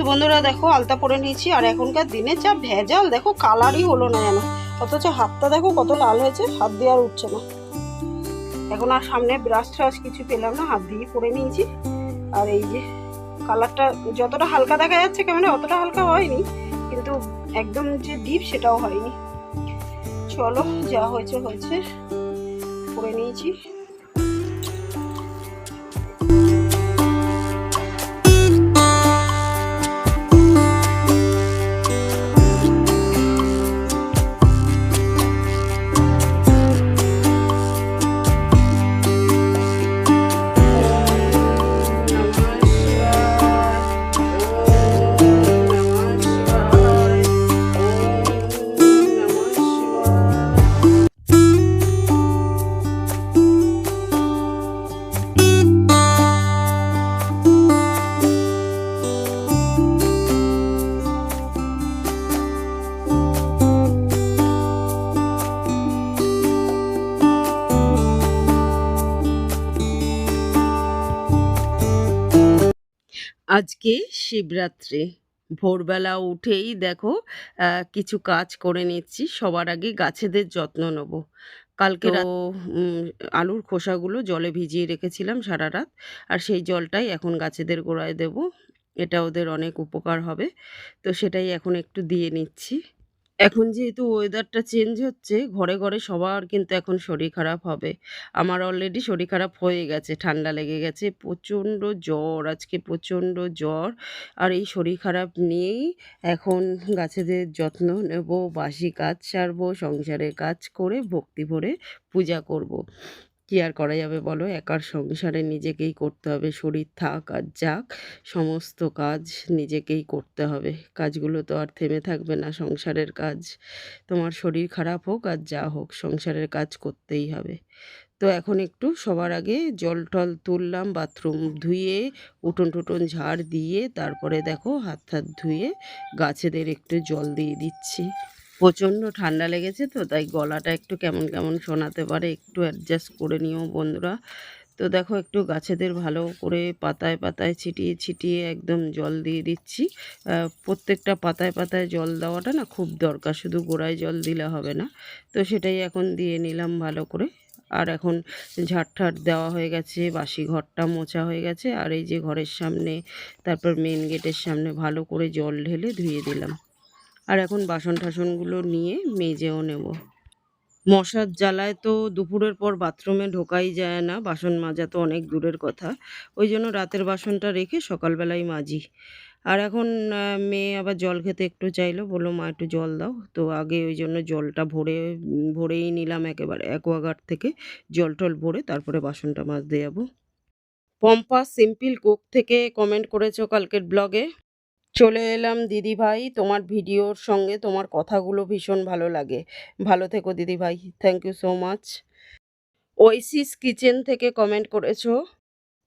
তো বন্ধুরা দেখো, আলতা পরে নিয়েছি, আর এখনকার দিনে যা ভেজাল, দেখো কালারই হলো না যেন। অথচ হাতটা দেখো কত লাল হয়েছে, হাত দিয়ে আর উঠছে না। এখন আর সামনে ব্রাশ ট্রাশ কিছু পেলাম না, হাত দিয়ে পরে নিয়েছি। আর এই যে কালারটা যতটা হালকা দেখা যাচ্ছে কেমন, অতটা হালকা হয়নি, কিন্তু একদম যে ডিপ সেটাও হয়নি। চলো যা হয়েছে হয়েছে করে নিয়েছি। আজকে শিবরাত্রি। ভোরবেলা উঠেই দেখো কিছু কাজ করে নিচ্ছি সবার আগে গাছেদের যত্ন নেব। কালকে আলুর খোসাগুলো জলে ভিজিয়ে রেখেছিলাম সারা রাত আর সেই জলটাই এখন গাছেদের গোড়ায় দেব। এটা ওদের অনেক উপকার হবে তো সেটাই এখন একটু দিয়ে নিচ্ছি। এখন যেহেতু ওয়েদারটা চেঞ্জ হচ্ছে, ঘরে ঘরে সবার কিন্তু এখন শরীর খারাপ হবে আমার অলরেডি শরীর খারাপ হয়ে গেছে, ঠান্ডা লেগে গেছে, প্রচণ্ড জ্বর, আজকে প্রচণ্ড জ্বর আর এই শরীর খারাপ নিয়েই এখন গাছেদের যত্ন নেব, বাসি কাজ সারবো, সংসারের কাজ করে ভক্তি ভরে পূজা করব। কি আর করা যাবে বলো? একার সংসারে নিজেকেই করতে হবে, শরীর থাক আর যাক, সমস্ত কাজ নিজেকেই করতে হবে। কাজগুলো তো আর থেমে থাকবে না, সংসারের কাজ। তোমার শরীর খারাপ হোক আর যা হোক, সংসারের কাজ করতেই হবে। তো এখন একটু সবার আগে জল টল তুললাম, বাথরুম ধুয়ে, উঠোন টুটন ঝাড় দিয়ে, তারপরে দেখো হাত হাত ধুয়ে গাছেদের একটু জল দিয়ে দিচ্ছি। প্রচণ্ড ঠান্ডা লেগেছে তো, তাই গলাটা একটু কেমন কেমন শোনাতে পারে একটু অ্যাডজাস্ট করে নিও বন্ধুরা। তো দেখো একটু গাছেদের ভালো করে পাতায় পাতায় ছিটিয়ে ছিটিয়ে একদম জল দিয়ে দিচ্ছি। প্রত্যেকটা পাতায় পাতায় জল দেওয়াটা না খুব দরকার, শুধু গোড়ায় জল দিলে হবে না। তো সেটাই এখন দিয়ে নিলাম ভালো করে। আর এখন ঝাড় ঠাট দেওয়া হয়ে গেছে, বাসি ঘরটা মোছা হয়ে গেছে। আর এই যে ঘরের সামনে, তারপর মেন গেটের সামনে ভালো করে জল ঢেলে ধুয়ে দিলাম। আর এখন বাসন টাসনগুলো নিয়ে মেজেও নেব। মশার জ্বালায় তো দুপুরের পর বাথরুমে ঢোকাই যায় না, বাসন মাজা তো অনেক দূরের কথা। ওই জন্য রাতের বাসনটা রেখে সকালবেলায় মাজি। আর এখন মেয়ে আবার জল খেতে একটু চাইলো, বলল, মা, একটু জল দাও। তো আগে ওই জন্য জলটা ভরে, ভরেই নিলাম একেবারে অ্যাকোয়াগার্ড থেকে। জল টল ভরে তারপরে বাসনটা মাজতে যাব। পম্পা, সিম্পল কোক থেকে কমেন্ট করেছ কালকের ব্লগে? চলে এলাম দিদি ভাই তোমার ভিডিওর সঙ্গে তোমার কথাগুলো ভীষণ ভালো লাগে। ভালো থেকো দিদি ভাই thank you so much Oasis Kitchen থেকে কমেন্ট করেছ?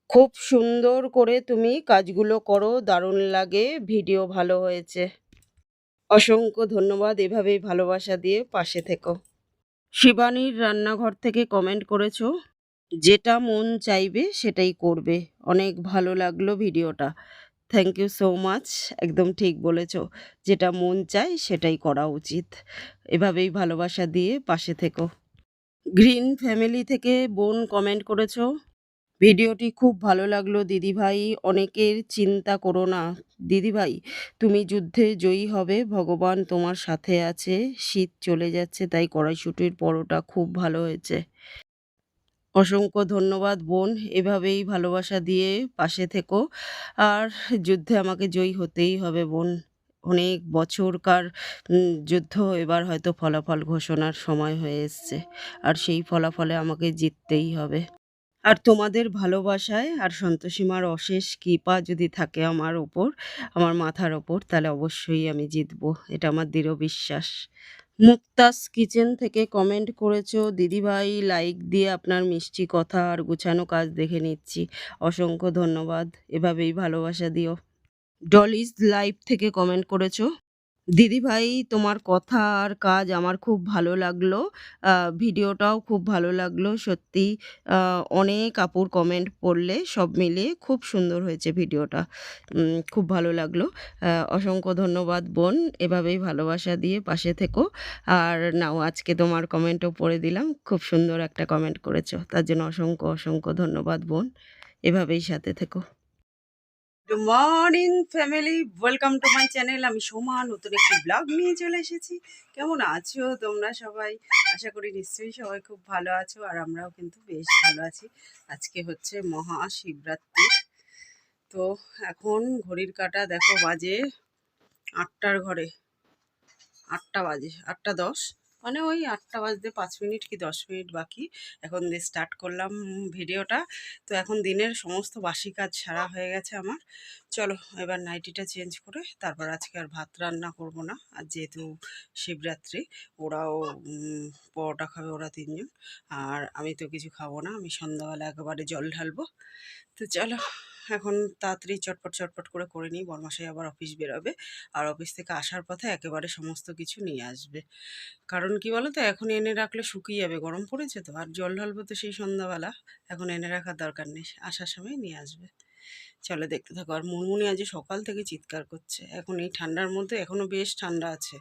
খুব সুন্দর করে তুমি কাজগুলো করো, দারুণ লাগে, ভিডিও ভালো হয়েছে। অসংখ্য ধন্যবাদ, এভাবেই ভালোবাসা দিয়ে পাশে থেকো। শিবানীর রান্নাঘর থেকে কমেন্ট করেছ? যেটা মন চাইবে সেটাই করবে। অনেক ভালো লাগল ভিডিওটা। থ্যাংক ইউ সো মাচ একদম ঠিক বলেছ। যেটা মন চায়, সেটাই করা উচিত। এভাবেই ভালোবাসা দিয়ে পাশে থেকো। গ্রিন ফ্যামিলি থেকে বোন কমেন্ট করেছ। ভিডিওটি খুব ভালো লাগল দিদিভাই। অনেকের চিন্তা করো না। দিদিভাই, তুমি যুদ্ধে জয়ী হবে। ভগবান তোমার সাথে আছে। শীত চলে যাচ্ছে, তাই কড়াইশুটির পরোটা খুব ভালো হয়েছে। অসংখ্য ধন্যবাদ বোন, এভাবেই ভালোবাসা দিয়ে পাশে থেকো। আর যুদ্ধে আমাকে জয়ী হতেই হবে বোন। অনেক বছরকার যুদ্ধ এবার হয়তো ফলাফল ঘোষণার সময় হয়ে এসছে। আর সেই ফলাফলে আমাকে জিততেই হবে। আর তোমাদের ভালোবাসায় আর সন্তোষীমার অশেষ কৃপা যদি থাকে আমার ওপর আমার মাথার ওপর তাহলে অবশ্যই আমি জিতবো। এটা আমার দৃঢ় বিশ্বাস। মুক্তাস কিচেন থেকে কমেন্ট করেছ, দিদিভাই লাইক দিয়ে আপনার মিষ্টি কথা আর গুছানো কাজ দেখে নিচ্ছি। অসংখ্য ধন্যবাদ। এভাবেই ভালোবাসা দিও। ডলিজ লাইভ থেকে কমেন্ট করেছ? দিদিভাই তোমার কথা আর কাজ আমার খুব ভালো লাগল। ভিডিওটাও খুব ভালো লাগল, সত্যি। অনেক আপুর কমেন্ট পড়লে সব মিলিয়ে খুব সুন্দর হয়েছে ভিডিওটা। খুব ভালো লাগল। অসংখ্য ধন্যবাদ বোন, এভাবেই ভালোবাসা দিয়ে পাশে থেকো। আর নাও, আজকে তোমার কমেন্টও পড়ে দিলাম, খুব সুন্দর একটা কমেন্ট করেছ। তার জন্য অসংখ্য অসংখ্য ধন্যবাদ বোন, এভাবেই সাথে থেকো। Good morning family welcome to my channel আমি সোমা, নতুন একটি ব্লগ নিয়ে চলে এসেছি। কেমন আছো তোমরা সবাই? আশা করি নিশ্চয়ই সবাই খুব ভালো আছো, আর আমরাও কিন্তু বেশ ভালো আছি। আজকে হচ্ছে মহাশিবরাত্রি। তো এখন ঘড়ির কাঁটা দেখো বাজে আটটার ঘরে। আটটা বাজে, আটটা দশ। মানে ওই আটটা বাজতে পাঁচ মিনিট কি দশ মিনিট বাকি। এখন দিয়ে স্টার্ট করলাম ভিডিওটা। তো এখন দিনের সমস্ত বাসি কাজ সারা হয়ে গেছে আমার। চলো এবার নাইটিটা চেঞ্জ করে তারপর আজকে আর ভাত রান্না করব না। আর যেহেতু শিবরাত্রি, ওরাও পরোটা খাবে ওরা তিনজন। আর আমি তো কিছু খাব না, আমি সন্ধ্যাবেলা একেবারে জল ঢালবো। তো চলো এখন তাড়াতাড়ি চটপট চটপট করে করে নিই। বরমাসাই আবার অফিস বেরোবে আর অফিস থেকে আসার পথে একেবারে সমস্ত কিছু নিয়ে আসবে। কারণ কি বলো তো এখন এনে রাখলে শুকিয়ে যাবে, গরম পড়েছে তো। আর জল ঢালবো তো সেই সন্ধ্যাবেলা। এখন এনে রাখার দরকার নেই, আসার সময় নিয়ে আসবে। চলো দেখতে থাকো। আর মুনমুনি আজ সকাল থেকে চিৎকার করছে। এখন এই ঠান্ডার মধ্যে এখনও বেশ ঠান্ডা আছে।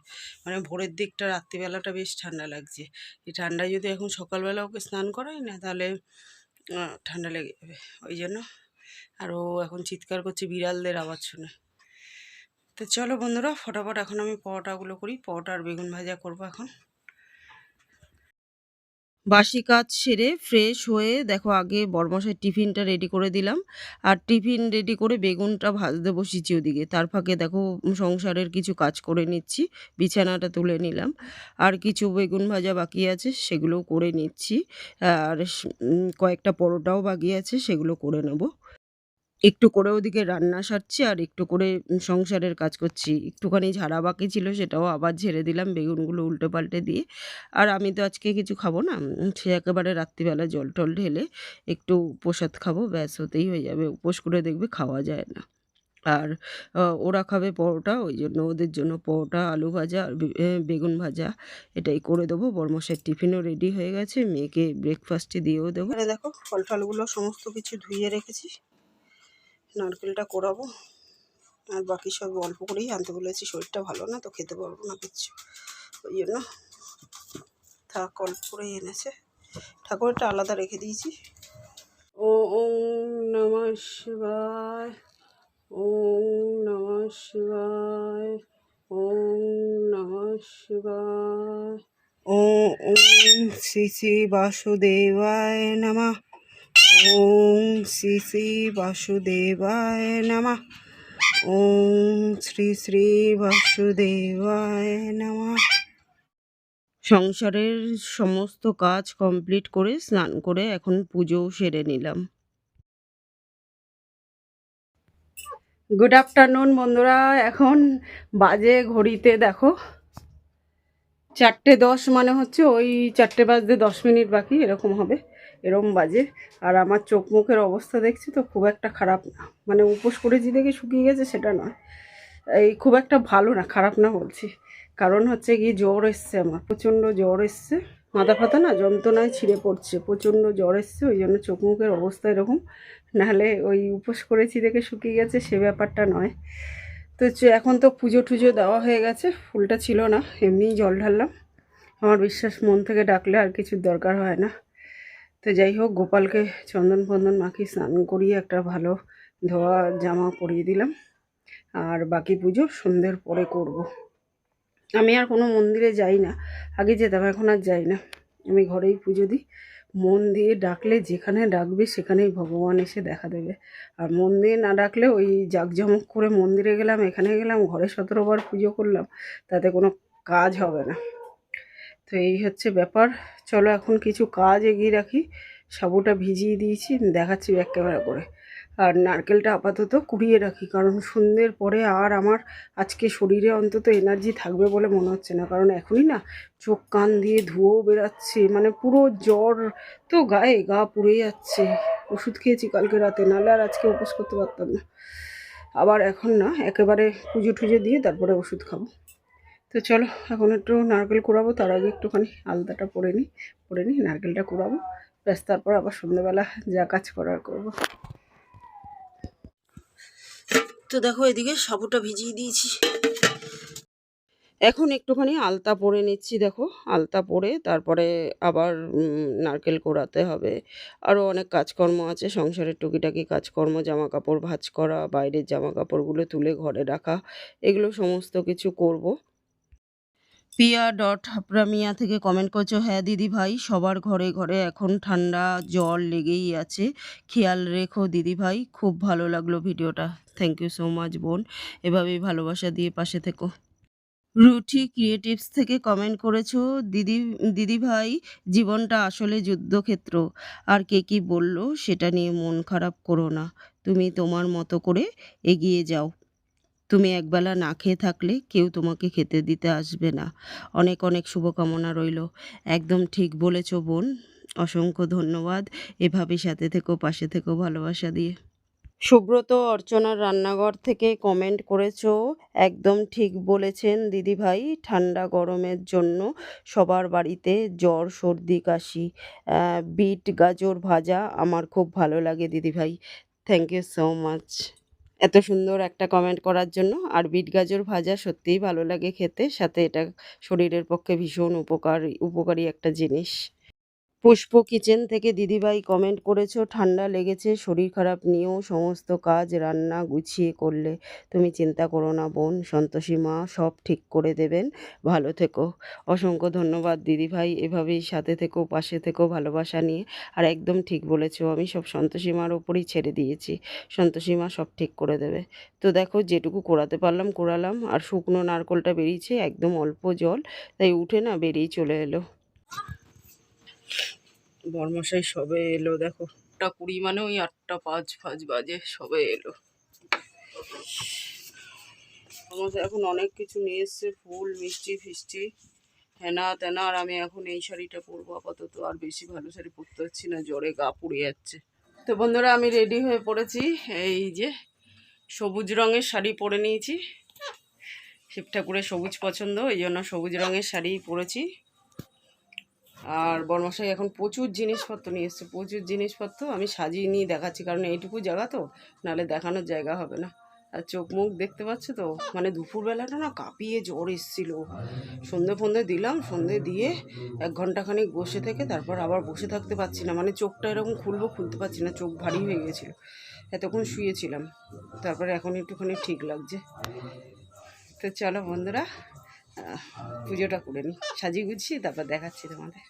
মানে ভোরের দিকটা, রাত্রিবেলাটা বেশ ঠান্ডা লাগছে। এই ঠান্ডায় যদি এখন সকালবেলা ওকে স্নান করাই না, তাহলে ঠান্ডা লেগে যাবে। ওই জন্য আর ও এখন চিৎকার করছে বিড়ালদের আওয়াজ শুনে। তো চলো বন্ধুরা, ফটাফট এখন আমি পরোটাগুলো করি। পরোটা আর বেগুন ভাজা করব এখন। বাসি কাজ সেরে ফ্রেশ হয়ে দেখো আগে বরমশাই টিফিনটা রেডি করে দিলাম। আর টিফিন রেডি করে বেগুনটা ভাজতে বসিয়েছি ওদিকে। তার ফাঁকে দেখো সংসারের কিছু কাজ করে নিচ্ছি, বিছানাটা তুলে নিলাম। আর কিছু বেগুন ভাজা বাকি আছে সেগুলো করে নিচ্ছি। আর কয়েকটা পরোটাও বাকি আছে, সেগুলো করে নেব। একটু করে ওদিকে রান্না সারছি আর একটু করে সংসারের কাজ করছি। একটুখানি ঝাড়া বাকি ছিল সেটাও আবার ঝেড়ে দিলাম বেগুনগুলো উল্টে পাল্টে দিয়ে। আর আমি তো আজকে কিছু খাব না সে একেবারে রাত্রিবেলা জল টল ঢেলে একটু প্রসাদ খাব, ব্যাস হতেই হয়ে যাবে, উপোস করে দেখবে খাওয়া যায় না। আর ওরা খাবে পরোটা, ওই জন্য ওদের জন্য পরোটা, আলু ভাজা আর বেগুন ভাজা। এটাই করে দেবো বর্মশের টিফিনও রেডি হয়ে গেছে, মেয়েকে ব্রেকফাস্টে দিয়েও দেবো। দেখো ফল টলগুলো সমস্ত কিছু ধুয়ে রেখেছি। নারকেলটা কোরাবো। আর বাকি সব অল্প করেই আনতে বলেছি, শরীরটা ভালো না, তো খেতে পারব না কিচ্ছু। ওই জন্য থাক, অল্প করেই এনেছে। ঠাকুরটা আলাদা রেখে দিয়েছি। ও নম শিবায়, ওম নম শিবায়, ওম নম শিবায়। ওম শ্রী শ্রী বাসুদেবায় নমঃ। ওম শ্রী শ্রী বাসুদেবায় নমঃ। ওম শ্রী শ্রী বাসুদেবায় নমঃ। সংসারের সমস্ত কাজ কমপ্লিট করে স্নান করে এখন পুজোও সেরে নিলাম। গুড আফটারনুন বন্ধুরা, এখন বাজে ঘড়িতে দেখো। চারটে দশ মানে হচ্ছে ওই চারটে বাজতে দশ মিনিট বাকি, এরকম হবে। এরকম বাজে। আর আমার চোখ মুখের অবস্থা দেখছি তো খুব একটা খারাপ না। মানে উপোস করেছি দেখে শুকিয়ে গেছে সেটা নয়। এই খুব একটা ভালো না, খারাপ না বলছি। কারণ হচ্ছে কি জ্বর এসছে আমার। প্রচণ্ড জ্বর এসছে। মাথা ফাতা না যন্ত্রণায় ছিঁড়ে পড়ছে। প্রচণ্ড জ্বর এসছে, ওই জন্য চোখ মুখের অবস্থা এরকম। নাহলে ওই উপোস করেছি দেখে শুকিয়ে গেছে, সে ব্যাপারটা নয়। তো এখন তো পুজো টুজো দেওয়া হয়ে গেছে, ফুলটা ছিল না, এমনিই জল ঢাললাম। আমার বিশ্বাস মন থেকে ডাকলে আর কিছুর দরকার হয় না। তো যাই হোক, গোপালকে চন্দন ফন্দন মাখি স্নান করিয়ে একটা ভালো ধোয়া জামা পরিয়ে দিলাম। আর বাকি পুজো সন্ধ্যের পরে করব। আমি আর কোনো মন্দিরে যাই না। আগে যেতাম, এখন আর যাই না। আমি ঘরেই পুজো দিই। মন দিয়ে ডাকলে যেখানে ডাকবে, সেখানেই ভগবান এসে দেখা দেবে। আর মন দিয়ে না ডাকলে ওই জাঁকজমক করে মন্দিরে গেলাম, এখানে গেলাম, ঘরে সতেরোবার পুজো করলাম, তাতে কোনো কাজ হবে না। তো এই হচ্ছে ব্যাপার। চলো এখন কিছু কাজ এগিয়ে রাখি। সাবুটা ভিজিয়ে দিয়েছি, দেখাচ্ছি ব্যাক ক্যামেরা করে। আর নারকেলটা আপাতত কুড়িয়ে রাখি, কারণ সন্ধ্যের পরে আর আমার আজকে শরীরে অন্তত এনার্জি থাকবে বলে মনে হচ্ছে না। কারণ এখনই না চোখ, কান দিয়ে ধুয়েও বেরাচ্ছে মানে পুরো জ্বর তো গায়ে গা পুড়ে যাচ্ছে। ওষুধ খেয়েছি কালকে রাতে, নাহলে আর আজকে উপোস করতে পারতাম না। আবার এখন না একেবারে পুজো টুজো দিয়ে তারপরে ওষুধ খাব। তো চলো, এখন একটু নারকেল কুড়াবো, তার আগে একটুখানি আলতাটা পরে নিই পরে নিই নারকেলটা কুড়াবো। ব্যাস, তারপর আবার সন্ধ্যেবেলা যা কাজ করার করব। তো দেখো, এদিকে সাবুটা ভিজিয়ে দিয়েছি। এখন একটুখানি আলতা পরে নিচ্ছি, দেখো, আলতা পরে তারপরে আবার নারকেল কোড়াতে হবে। আরও অনেক কাজকর্ম আছে, সংসারের টুকিটাকি কাজকর্ম জামা কাপড় ভাঁজ করা, বাইরের জামা কাপড়গুলো তুলে ঘরে রাখা, এগুলো সমস্ত কিছু করব। পিয়া ডট হাপরামিয়া থেকে কমেন্ট করছ হ্যাঁ দিদি ভাই, সবার ঘরে ঘরে এখন ঠান্ডা জল লেগেই আছে। খেয়াল রেখো দিদি ভাই, খুব ভালো লাগল ভিডিওটা। থ্যাংক ইউ সো মাচ বোন। এভাবেই ভালোবাসা দিয়ে পাশে থেকো। রুটি ক্রিয়েটিভস থেকে কমেন্ট করেছ, দিদি দিদি ভাই, জীবনটা আসলে যুদ্ধক্ষেত্র। আর কে কি বলল সেটা নিয়ে মন খারাপ করো না। তুমি তোমার মতো করে এগিয়ে যাও। তুমি একবেলা না খেয়ে থাকলে কেউ তোমাকে খেতে দিতে আসবে না। অনেক অনেক শুভকামনা রইল। একদম ঠিক বলেছ বোন। অসংখ্য ধন্যবাদ। এভাবে সাথে থেকো, পাশে থেকো ভালোবাসা দিয়ে। সুব্রত অর্চনার রান্নাঘর থেকে কমেন্ট করেছ। একদম ঠিক বলেছেন দিদিভাই, ঠান্ডা গরমের জন্য সবার বাড়িতে জ্বর, সর্দি, কাশি বিট, গাজর ভাজা আমার খুব ভালো লাগে দিদিভাই। থ্যাংক ইউ সো মাচ এত সুন্দর একটা কমেন্ট করার জন্য। আর বিট গাজর ভাজা সত্যিই ভালো লাগে খেতে। সাথে এটা শরীরের পক্ষে ভীষণ উপকার, উপকারী একটা জিনিস। পুষ্প কিচেন থেকে দিদিভাই কমেন্ট করেছ, ঠান্ডা লেগেছে, শরীর খারাপ, নিয়েও সমস্ত কাজ, রান্না গুছিয়ে করলে তুমি চিন্তা করো না বোন, সন্তোষী মা, সব ঠিক করে দেবেন, ভালো থেকো। অসংখ্য ধন্যবাদ দিদিভাই, এভাবেই সাথে থেকো, পাশে থেকো, ভালোবাসা নিয়ে। আর একদম ঠিক বলেছ, আমি সব সন্তোষী মার ওপরই ছেড়ে দিয়েছি, সন্তোষী মা সব ঠিক করে দেবে। তো দেখো, যেটুকু কোরাতে পারলাম, কোরালাম, আর শুকনো নারকোলটা বেরিয়েছে, একদম অল্প জল, তাই উঠে না বেরিয়ে চলে এলো। বর্মশাই সবে এলো, দেখো। আটটা কুড়ি মানে ওই আটটা পাঁচ পাঁচ বাজে, সবে এলো। বর্মশাই এখন অনেক কিছু নিয়ে এসছে, ফুল, মিষ্টি, ফিষ্টি, হেনা তেনা, আর আমি এখন এই শাড়িটা পরবো আপাতত। আর বেশি ভালো শাড়ি পরতে পারছি না, জ্বরে গা পুড়ে যাচ্ছে। তো বন্ধুরা, আমি রেডি হয়ে পড়েছি। এই যে সবুজ রঙের শাড়ি পরে নিয়েছি। শিব ঠাকুরের সবুজ পছন্দ, এই জন্য সবুজ রঙের শাড়ি পরেছি। আর বর্মশাই এখন প্রচুর জিনিসপত্র নিয়ে এসছে, প্রচুর জিনিসপত্র আমি সাজিয়ে নিয়ে দেখাচ্ছি, কারণ এইটুকু জায়গা তো, নাহলে দেখানোর জায়গা হবে না। আর চোখ মুখ দেখতে পাচ্ছ তো মানে দুপুরবেলাটা না কাঁপিয়ে জ্বর এসেছিল। সন্ধে ফন্ধে দিলাম, সন্ধে দিয়ে এক ঘন্টাখানিক বসে থেকে তারপর আবার বসে থাকতে পারছি না মানে চোখটা এরকম খুলবো খুলতে পারছি না, চোখ ভারী হয়ে গেছিল। এতক্ষণ শুয়েছিলাম, তারপরে এখন একটুখানি ঠিক লাগছে। তো চলো বন্ধুরা পুজোটা করে নিই সাজিয়ে গুছিয়ে তারপর দেখাচ্ছি তোমাদের।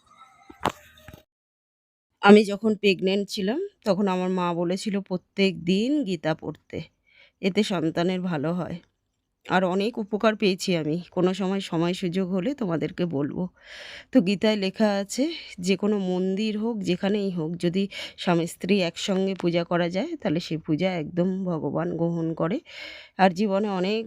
আমি যখন প্রেগনেন্ট ছিলাম, তখন আমার মা বলেছিল, প্রত্যেক দিন গীতা পড়তে। এতে সন্তানের ভালো হয়। আর অনেক উপকার পেয়েছি আমি। কোনো সময় সময় সুযোগ হলে তোমাদেরকে বলব। তো গীতায় লেখা আছে, যে কোনো মন্দির হোক, যেখানেই হোক, যদি স্বামী স্ত্রী একসঙ্গে পূজা করা যায়, তাহলে সেই পূজা একদম ভগবান গ্রহণ করে। আর জীবনে অনেক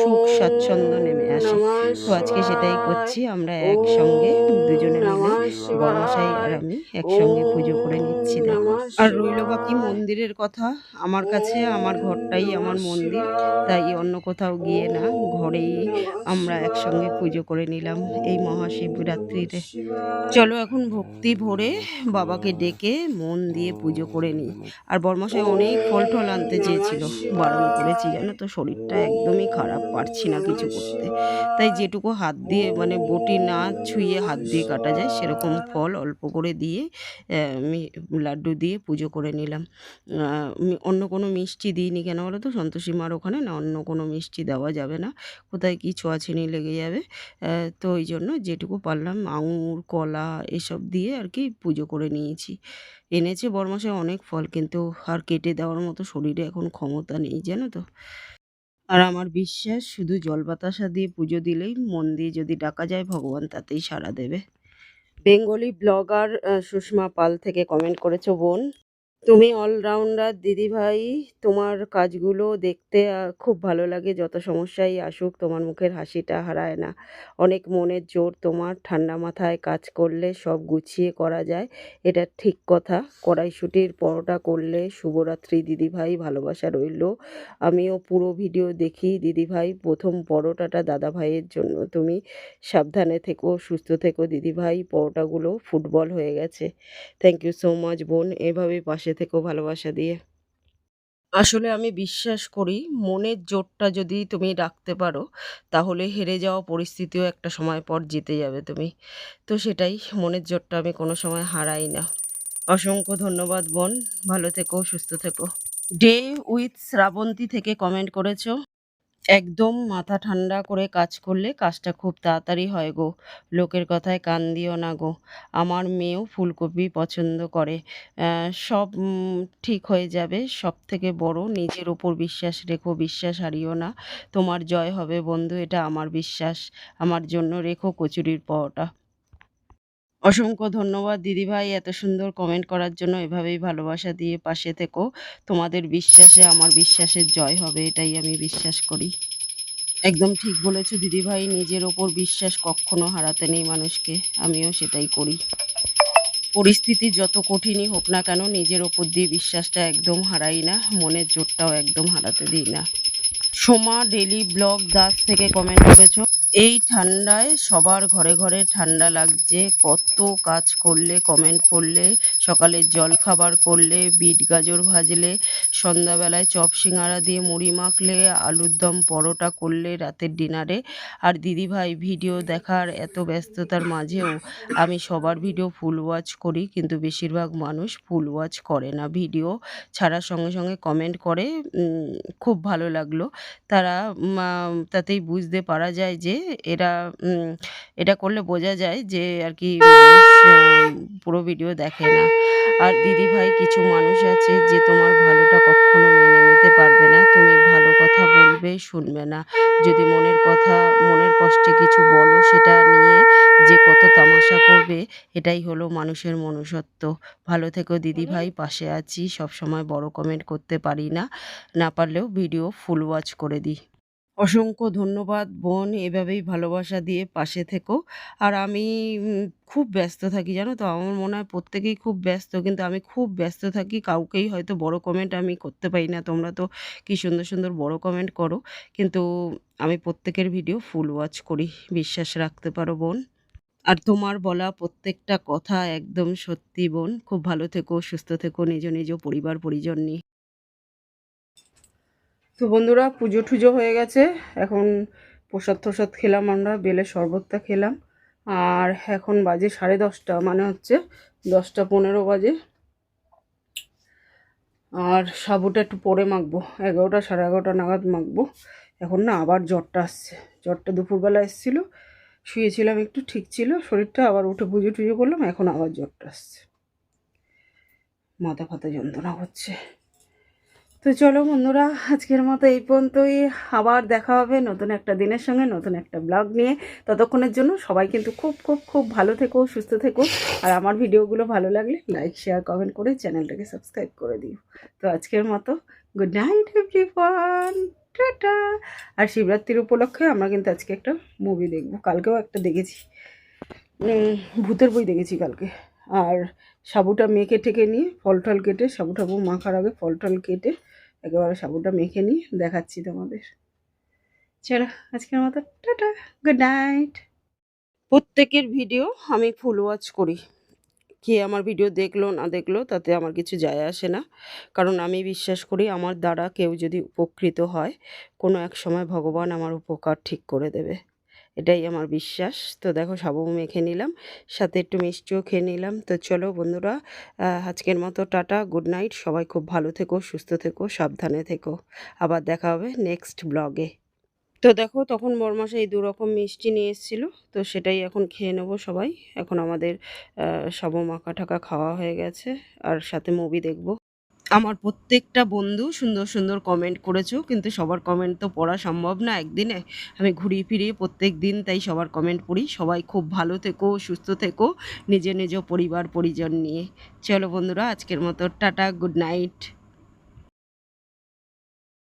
সুখ স্বাচ্ছন্দ্য নেমে আসে। তো আজকে সেটাই করছি আমরা একসঙ্গে দুজনে মিলে বড়মশাই আর আমি একসঙ্গে পুজো করে নিচ্ছি দেখো। আর রইল বাকি মন্দিরের কথা। আমার কাছে আমার ঘরটাই আমার মন্দির। তাই অন্য কোথাও গিয়ে না ঘরেই আমরা একসঙ্গে পুজো করে নিলাম এই মহাশিবরাত্রিতে চলো এখন ভক্তি ভরে বাবাকে ডেকে মন দিয়ে পুজো করে নিই। আর বর্মশাই অনেক ফল টল আনতে চেয়েছিল বারণ করেছি জানো তো? শরীরটা একদমই খারাপ, পারছি না কিছু করতে। তাই যেটুকু হাত দিয়ে মানে বটি না ছুঁয়ে হাত দিয়ে কাটা যায়, সেরকম ফল অল্প করে দিয়ে আমি লাড্ডু দিয়ে পুজো করে নিলাম। অন্য কোনো মিষ্টি দিইনি কেন বলো তো? সন্তোষী মার ওখানে না অন্য কোনো মিষ্টি দেওয়া যাবে না। কোথায় কি ছোঁয়াছিনি লেগে যাবে। তো ওই জন্য যেটুকু পারলাম, আঙুর, কলা এসব দিয়ে আর কি পুজো করে নিয়েছি। এনেছে বরমাসে অনেক ফল, কিন্তু আর কেটে দেওয়ার মতো শরীরে এখন ক্ষমতা নেই, জানো তো। আর আমার বিশ্বাস, শুধু জল বাতাসা দিয়ে পুজো দিলেই মন দিয়ে যদি ডাকা যায়, ভগবান তাতেই সাড়া দেবে। বেঙ্গলি ব্লগার সুষমা পাল থেকে কমেন্ট করেছ বোন। তুমি অলরাউন্ডার দিদিভাই, তোমার কাজগুলো দেখতে খুব ভালো লাগে। যত সমস্যাই আসুক, তোমার মুখের হাসিটা হারায় না। অনেক মনের জোর তোমার, ঠান্ডা মাথায় কাজ করলে সব গুছিয়ে করা যায়। এটা ঠিক কথা। কড়াইশুটির পরোটা করলে শুভরাত্রি, দিদিভাই, ভালোবাসা রইল। আমিও পুরো ভিডিও দেখি, দিদিভাই, প্রথম পরোটাটা দাদা ভাইয়ের জন্য। তুমি সাবধানে থেকো, সুস্থ থেকো, দিদিভাই, পরোটাগুলো ফুটবল হয়ে গেছে। থ্যাংক ইউ সো মাচ বোন। এভাবে পাশে থেকো ভালোবাসা দিয়ে। আসলে আমি বিশ্বাস করি, মনের জোরটা যদি তুমি রাখতে পারো, তাহলে হেরে যাওয়া পরিস্থিতিও একটা সময় পর জিতে যাবে তুমি। তো সেটাই, মনের জোরটা আমি কোনো সময় হারাই না। অসংখ্য ধন্যবাদ বোন, ভালো থেকো, সুস্থ থেকো। ডে উইথ শ্রাবন্তী থেকে কমেন্ট করেছ। একদম মাথা ঠান্ডা করে কাজ করলে কাজটা খুব তাড়াতাড়ি হয় গো। লোকের কথায় কান দিও না গো। আমার মেয়েও ফুলকপি পছন্দ করে। সব ঠিক হয়ে যাবে। সব থেকে বড় নিজের ওপর বিশ্বাস রেখো, বিশ্বাস হারিও না। তোমার জয় হবে বন্ধু, এটা আমার বিশ্বাস। আমার জন্য রেখো কচুরির পরোটা। অসংখ্য ধন্যবাদ দিদিভাই এত সুন্দর কমেন্ট করার জন্য। এভাবেই ভালোবাসা দিয়ে পাশে থেকো। তোমাদের বিশ্বাসে আমার বিশ্বাসের জয় হবে, এটাই আমি বিশ্বাস করি। একদম ঠিক বলেছ দিদিভাই, নিজের ওপর বিশ্বাস কখনো হারাতে নেই মানুষকে, আমিও সেটাই করি। পরিস্থিতি যত কঠিনই হোক না কেন, নিজের ওপর দিয়ে বিশ্বাসটা একদম হারাই না, মনের জোরটাও একদম হারাতে দিই না। সোমা, ডেলি ব্লগ, দাস থেকে কমেন্ট করেছ। এই ঠান্ডায় সবার ঘরে ঘরে ঠান্ডা লাগছে। কত কাজ করলে কমেন্ট পড়লে সকালে জল খাবার করলে, বিট গাজর ভাজলে, সন্ধ্যাবেলায় চপ সিঙ্গারা দিয়ে মুড়ি মাখলে, আলুর দম পরোটা করলে রাতের ডিনারে। আর দিদিভাই ভিডিও দেখার এত ব্যস্ততার মাঝেও আমি সবার ভিডিও ফুল ওয়াচ করি, কিন্তু বেশিরভাগ মানুষ ফুল ওয়াচ করে না ভিডিও। ছাড়ার সঙ্গে সঙ্গে কমেন্ট করে খুব ভালো লাগল। তারা তাতেই বুঝতে পারা যায় যে এরা এটা করলে বোঝা যায় যে আর কি পুরো ভিডিও দেখে না। আর দিদি ভাই কিছু মানুষ আছে যে তোমার ভালোটা কখনো মেনে নিতে পারবে না। তুমি ভালো কথা বলবে, শুনবে না। যদি মনের কথা, মনের কষ্টে কিছু বলো সেটা নিয়ে যে কত তামাশা করবে, এটাই হলো মানুষের মনুষ্যত্ব। ভালো থেকো দিদি ভাই, পাশে আছি। সব সময় বড় কমেন্ট করতে পারি না। না পারলেও ভিডিও ফুল ওয়াচ করে দিই। অসংখ্য ধন্যবাদ বোন, এভাবেই ভালোবাসা দিয়ে পাশে থেকো। আর আমি খুব ব্যস্ত থাকি, জানো তো? আমার মনে হয় প্রত্যেকেই খুব ব্যস্ত, কিন্তু আমি খুব ব্যস্ত থাকি। কাউকেই হয়তো বড় কমেন্ট আমি করতে পারি না। তোমরা তো কি সুন্দর সুন্দর বড় কমেন্ট করো। কিন্তু আমি প্রত্যেকের ভিডিও ফুল ওয়াচ করি। বিশ্বাস রাখতে পারো বোন। আর তোমার বলা প্রত্যেকটা কথা একদম সত্যি বোন। খুব ভালো থেকো, সুস্থ থেকো, নিজ নিজ পরিবার, পরিজন নিয়ে। তো বন্ধুরা পুজো টুজো হয়ে গেছে। এখন প্রসাদ টসাদ খেলাম আমরা বেলের শরবতটা খেলাম। আর এখন বাজে সাড়ে দশটা মানে হচ্ছে দশটা পনেরো বাজে। আর সাবুটা একটু পরে মাখবো, এগারোটা সাড়ে এগারোটা নাগাদ মাখবো। এখন না আবার জ্বরটা আসছে। জ্বরটা দুপুরবেলা এসেছিল, শুয়েছিলাম একটু, ঠিক ছিল, শরীরটা আবার উঠে পুজো টুজো করলাম, এখন আবার জ্বরটা আসছে। মাথা ফাতা যন্ত্রণা হচ্ছে তো চলো বন্ধুরা, আজকের মতো এই পর্যন্তই। আবার দেখা হবে নতুন একটা দিনের সঙ্গে, নতুন একটা ব্লগ নিয়ে। ততক্ষণের জন্য সবাই কিন্তু খুব খুব খুব ভালো থেকো, সুস্থ থেকো। আর আমার ভিডিওগুলো ভালো লাগলে লাইক শেয়ার কমেন্ট করে চ্যানেলটাকে সাবস্ক্রাইব করে দিও। তো আজকের মতো গুড নাইট এভরিওয়ান টাটা। আর শিবরাত্রির উপলক্ষে আমরা কিন্তু আজকে একটা মুভি দেখব। কালকেও একটা দেখেছি। ভূতের বই দেখেছি কালকে। আর সাবুটা মেখে টেকে নিয়ে ফল টল কেটে সাবু টাবু মাখার আগে ফল টল কেটে একেবারে সাবুনটা মেখে নিই, দেখাচ্ছি তোমাদের। চলো, আজকের মতো টাটা গুড নাইট প্রত্যেকের ভিডিও আমি ফুল ওয়াচ করি। কে আমার ভিডিও দেখল, না দেখল, তাতে আমার কিছু যায় আসে না। কারণ আমি বিশ্বাস করি, আমার দ্বারা কেউ যদি উপকৃত হয়, কোনো এক সময় ভগবান আমার উপকার ঠিক করে দেবে। এটাই আমার বিশ্বাস। তো দেখো সাবু মেখে নিলাম, সাথে একটু মিষ্টিও খেয়ে নিলাম। তো চলো বন্ধুরা আজকের মতো টাটা, গুড নাইট। সবাই খুব ভালো থেকো, সুস্থ থেকো, সাবধানে থেকো। আবার দেখা হবে নেক্সট ব্লগে। তো দেখো তখন বরমাসে এই দু রকম মিষ্টি নিয়ে এসেছিল, তো সেটাই এখন খেয়ে নেব সবাই। এখন আমাদের সব মাখা টাকা খাওয়া হয়ে গেছে, আর সাথে মুভি দেখব। আমার প্রত্যেকটা বন্ধু সুন্দর সুন্দর কমেন্ট করেছ, কিন্তু সবার কমেন্ট তো পড়া সম্ভব না একদিনে। আমি ঘুরিয়ে ফিরিয়ে প্রত্যেক দিন তাই সবার কমেন্ট পড়ি। সবাই খুব ভালো থেকো, সুস্থ থেকো, নিজে নিজ পরিবার পরিজন নিয়ে। চলো বন্ধুরা, আজকের মতো টাটা গুড নাইট